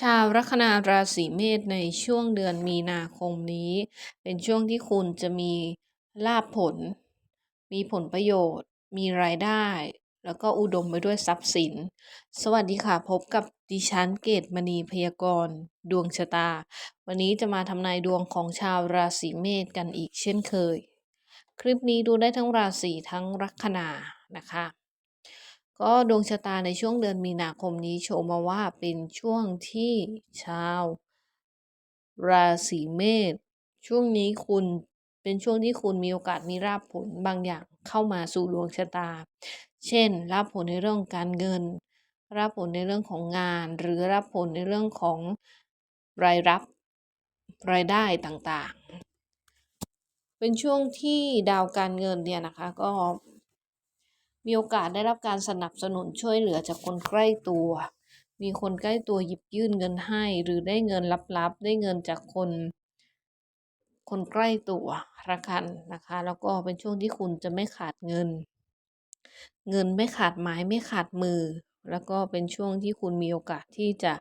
ชาวลัคนาราศีเมษในช่วงเดือนมีนาคมนี้ เป็นช่วงที่คุณจะมีลาภผล มีผลประโยชน์ มีรายได้ แล้วก็อุดมไปด้วยทรัพย์สิน สวัสดีค่ะพบกับดิฉันเกตมณีพยากรณ์ ดวงชะตา วันนี้จะมาทำนายดวงของชาวราศีเมษกันอีกเช่นเคย คลิปนี้ดูได้ทั้งราศีทั้งลัคนานะคะ ก็ดวงชะตาในช่วงเดือนมีนาคมนี้โชว์มาว่าเป็นช่วงที่ชาว ราศีเมษช่วงนี้คุณเป็นช่วงที่คุณมีโอกาสมีราบผลบางอย่างเข้ามาสู่ดวงชะตา เช่น รับผลในเรื่องการเงิน รับผลในเรื่องของงาน หรือรับผลในเรื่องของรายรับรายได้ต่างๆ เป็นช่วงที่ดาวการเงินเนี่ยนะคะก็ มีโอกาสได้รับการสนับสนุนช่วยเหลือจากคนใกล้ตัว มีคนใกล้ตัวหยิบยื่นเงินให้ หรือได้เงินลับๆ ได้เงินจากคน คนใกล้ตัวละกันนะคะ แล้วก็เป็นช่วงที่คุณจะไม่ขาดเงิน เงินไม่ขาดไม้ไม่ขาดมือ แล้วก็เป็นช่วงที่คุณมีโอกาสที่จะ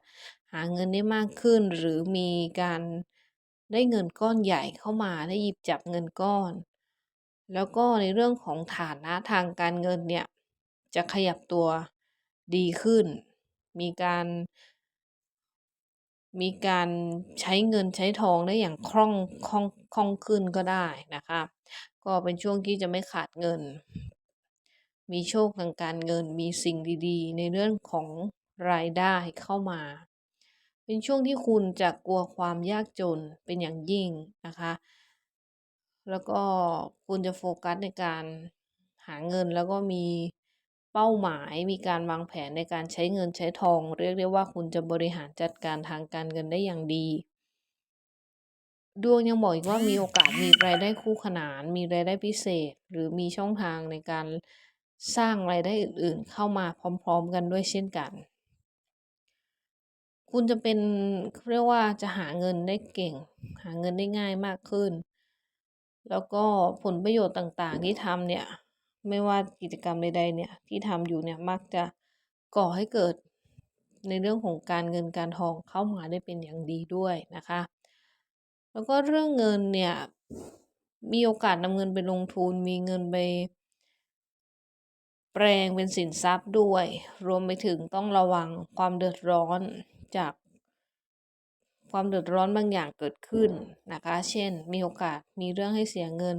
หาเงินได้มากขึ้น หรือมีการได้เงินก้อนใหญ่เข้ามาได้หยิบจับเงินก้อน แล้วก็ในเรื่องของฐานะทางการเงินเนี่ยจะขยับตัวดีขึ้น มีการ มีการใช้เงินใช้ทองได้อย่างคล่องคล่องคล่องขึ้นก็ได้นะคะ ก็เป็นช่วงที่จะไม่ขาดเงิน มีโชคทางการเงิน มีสิ่งดีๆ ในเรื่องของรายได้เข้ามา เป็นช่วงที่คุณจะกลัวความยากจนเป็นอย่างยิ่งนะคะ แล้วก็คุณจะโฟกัสในการหาเงินแล้วก็มีเป้าหมายมีการวางแผนในการใช้เงินใช้ทอง เรียกได้ว่าคุณจะบริหารจัดการทางการเงินได้อย่างดี ดวงยังบอกอีกว่ามีโอกาสมีรายได้คู่ขนาน มีรายได้พิเศษ หรือมีช่องทางในการสร้างรายได้อื่นๆ เข้ามาพร้อม ๆ กันด้วยเช่นกัน คุณจะเป็นเรียกว่าจะหาเงินได้เก่ง หาเงินได้ง่ายมากขึ้น แล้วก็ผลประโยชน์ต่างๆ ที่ทำเนี่ย ไม่ว่ากิจกรรมใดๆเนี่ยที่ทำอยู่เนี่ยมักจะก่อให้เกิดในเรื่องของการเงินการทองเข้ามาได้เป็นอย่างดีด้วยนะคะ แล้วก็เรื่องเงินเนี่ยมีโอกาสนำเงินไปลงทุน มีเงินไป แปลงเป็นสินทรัพย์ด้วย รวมไปถึงต้องระวังความเดือดร้อนจาก ความเดือดร้อนบางอย่างเกิดขึ้นนะคะ เช่น มีโอกาสมีเรื่องให้เสียเงิน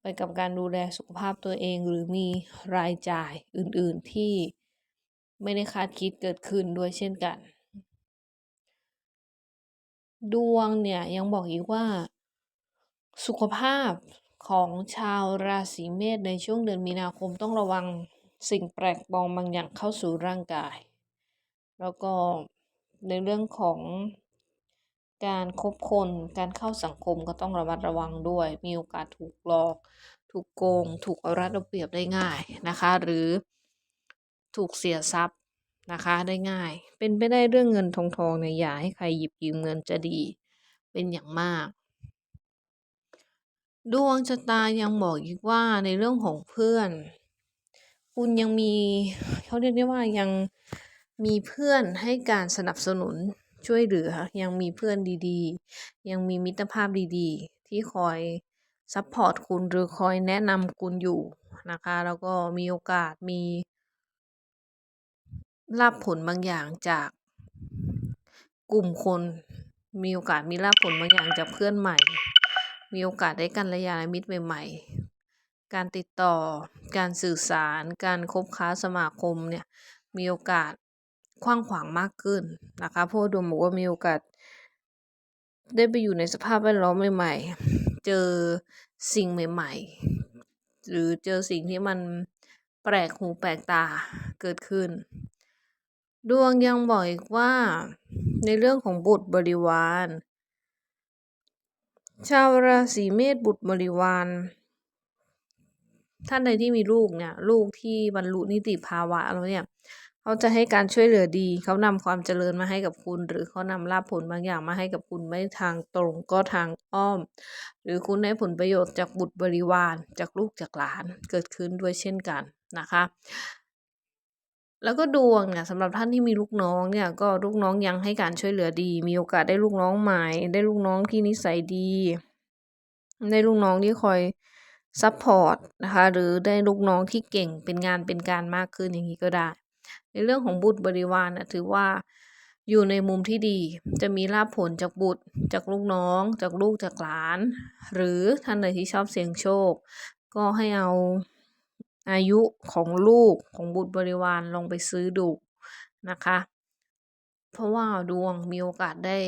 ไปกับการดูแลสุขภาพตัวเองหรือมีรายจ่ายอื่นๆที่ไม่ได้คาดคิดเกิดขึ้นด้วยเช่นกัน ดวงเนี่ยยังบอกอีกว่า สุขภาพของชาวราศีเมษในช่วงเดือนมีนาคมต้องระวังสิ่งแปลกปลอมบางอย่างเข้าสู่ร่างกาย แล้วก็ในเรื่องของ การคบคน การเข้าสังคมก็ต้องระมัดระวังด้วย มีโอกาสถูกหลอก ถูกโกง ถูกเอารัดเอาเปรียบได้ง่ายนะคะ หรือถูกเสียทรัพย์นะคะได้ง่าย เป็นไปได้เรื่องเงินทองทองเนี่ยอย่าให้ใครหยิบยืมเงินจะดี เป็นอย่างมาก ดวงชะตายังบอกอีกว่าในเรื่องของเพื่อน คุณยังมีเขาเรียกได้ว่ายังมีเพื่อนให้การสนับสนุน ช่วยเหลือ ยังมีเพื่อนดีๆ ยังมีมิตรภาพดีๆ ที่คอยซัพพอร์ตคุณหรือคอยแนะนำคุณอยู่นะคะ แล้วก็มีโอกาสมีรับผลบางอย่างจากกลุ่มคน มีโอกาสมีรับผลบางอย่างจากเพื่อนใหม่ มีโอกาสได้กันระยะมิตรใหม่ๆ การติดต่อ การสื่อสาร การคบค้าสมาคมเนี่ย มีโอกาส กว้างขวางมากขึ้นนะคะเพราะดวงบอกว่ามีโอกาส ได้ไปอยู่ในสภาพแวดล้อมใหม่ๆ เจอสิ่งใหม่ ๆ หรือเจอสิ่งที่มันแปลกหูแปลกตาเกิดขึ้น ดวงยังบอกอีกว่า ในเรื่องของบุตรบริวาร ชาวราศีเมษบุตรบริวาร ท่านใดที่มีลูกเนี่ย ลูกที่บรรลุนิติภาวะแล้วเนี่ย เขาจะให้การช่วยเหลือดี เขานำความเจริญมาให้กับคุณ หรือเขานำลาภผลบางอย่างมาให้กับคุณไม่ทางตรงก็ทางอ้อม หรือคุณได้ผลประโยชน์จากบุตรบริวาร จากลูกจากหลานเกิดขึ้นด้วยเช่นกันนะคะ แล้วก็ดวงเนี่ยสำหรับท่านที่มีลูกน้องเนี่ยก็ลูกน้องยังให้การช่วยเหลือดี มีโอกาสได้ลูกน้องใหม่ ได้ลูกน้องที่นิสัยดีได้ลูกน้องที่คอยซัพพอร์ตนะคะหรือได้ลูกน้องที่เก่งเป็นงานเป็นการมากขึ้นอย่างนี้ก็ได้ ในเรื่องของบุตรบริวารนะถือว่าอยู่ในมุมที่ดี จะมีลาภผลจากบุตร จากลูกน้อง จากลูกจากหลาน หรือท่านใดที่ชอบเสี่ยงโชค ก็ให้เอาอายุของลูกของบุตรบริวารลองไปซื้อดูนะคะ เพราะว่าดวงมีโอกาสได้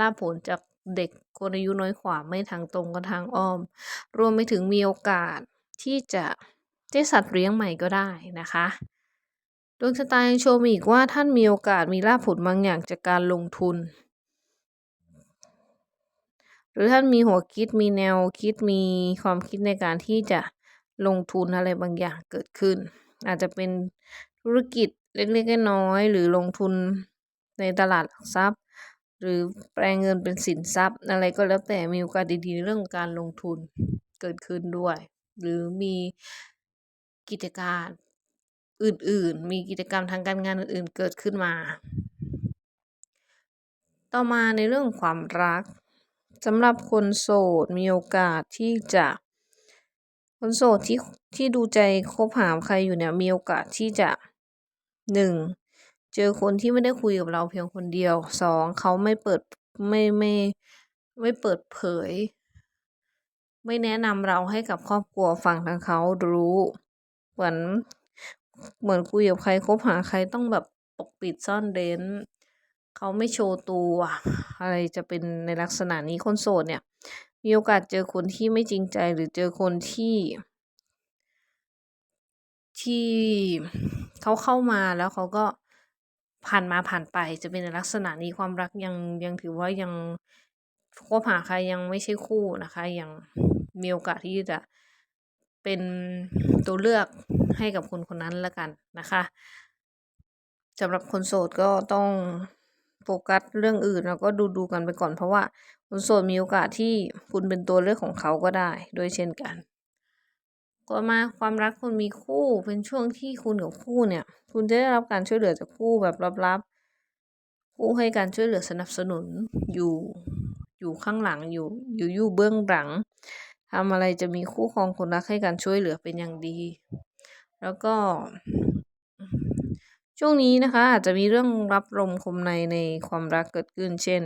ลาภผลจากเด็กคนอายุน้อยกว่าไม่ทางตรงก็ทางอ้อม รวมไปถึงมีโอกาสที่จะได้สัตว์เลี้ยงใหม่ก็ได้นะคะ ดวงชะตายังโชว์มาอีกว่าท่านมีโอกาสมีลาภผลบางอย่างจากการลงทุน หรือท่านมีหัวคิดมีแนวคิดมีความคิดในการที่จะลงทุนอะไรบางอย่างเกิดขึ้น อาจจะเป็นธุรกิจเล็กๆน้อยๆหรือลงทุนในตลาดหลักทรัพย์ หรือแปลงเงินเป็นสินทรัพย์ อะไรก็แล้วแต่มีโอกาสดีๆในเรื่องการลงทุนเกิดขึ้นด้วย หรือมีกิจการ อื่นๆ มีกิจกรรมทางการงานอื่นๆ เกิดขึ้นมา ต่อมาในเรื่องความรักสำหรับคนโสดมีโอกาสที่จะคนโสดที่ที่ดูใจคบหาใครอยู่เนี่ยมีโอกาสที่จะหนึ่งเจอคนที่ไม่ได้คุยกับเราเพียงคนเดียวสองเขาไม่เปิดไม่ไม่ไม่เปิดเผย ไม่แนะนำเราให้กับครอบครัวฝั่งทางเขารู้ เหมือน เหมือนคุยกับใครคบหาใครต้องแบบปกปิดซ่อนเร้นเขาไม่โชว์ตัวอะไรจะเป็นในลักษณะนี้คนโสดเนี่ย มีโอกาสเจอคนที่ไม่จริงใจหรือเจอคนที่ ที่เขาเข้ามาแล้วเขาก็ผ่านมาผ่านไปจะเป็นในลักษณะนี้ความรักยังยังถือว่ายังคบหาใครยังไม่ใช่คู่นะคะ ยังมีโอกาสที่จะ เป็นตัวเลือกให้กับคนคนนั้นละกันนะคะสำหรับคนโสดก็ต้องโฟกัสเรื่องอื่นแล้วก็ดูดูกันไปก่อนเพราะว่าคนโสดมีโอกาสที่คุณเป็นตัวเลือกของเขาก็ได้ด้วยเช่นกันก็มาความรักคนมีคู่เป็นช่วงที่คุณกับคู่เนี่ย คุณจะได้รับการช่วยเหลือจากคู่แบบลับๆคู่ให้การช่วยเหลือสนับสนุนอยู่อยู่ข้างหลังอยู่อยู่อยู่เบื้องหลัง ทำอะไรจะมีคู่ครองคนรักให้การช่วยเหลือเป็นอย่างดี แล้วก็ ช่วงนี้นะคะ อาจจะมีเรื่องรับลมคมในในความรักเกิดขึ้น เช่น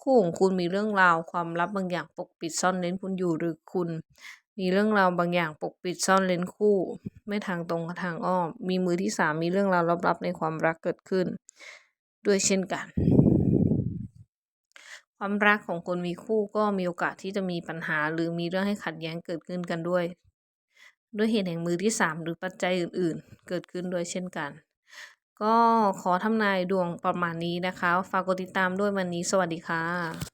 คู่ของคุณมีเรื่องราวความลับบางอย่างปกปิดซ่อนเร้นคุณอยู่หรือคุณ มีเรื่องราวบางอย่างปกปิดซ่อนเร้นคู่ ไม่ทางตรงกับทางอ้อมมีมือที่สามมีเรื่องราวลับๆในความรักเกิดขึ้น ด้วยเช่นกัน ความรักของคนมีคู่ก็มีโอกาสที่จะมีปัญหา หรือมีเรื่องให้ขัดแย้งเกิดขึ้นกันด้วย ด้วยเหตุแห่งมือที่สามหรือปัจจัยอื่น ๆ เกิดขึ้นด้วยเช่นกัน ก็ขอทำนายดวงประมาณนี้นะคะ ฝากกดติดตามด้วยวันนี้ สวัสดีค่ะ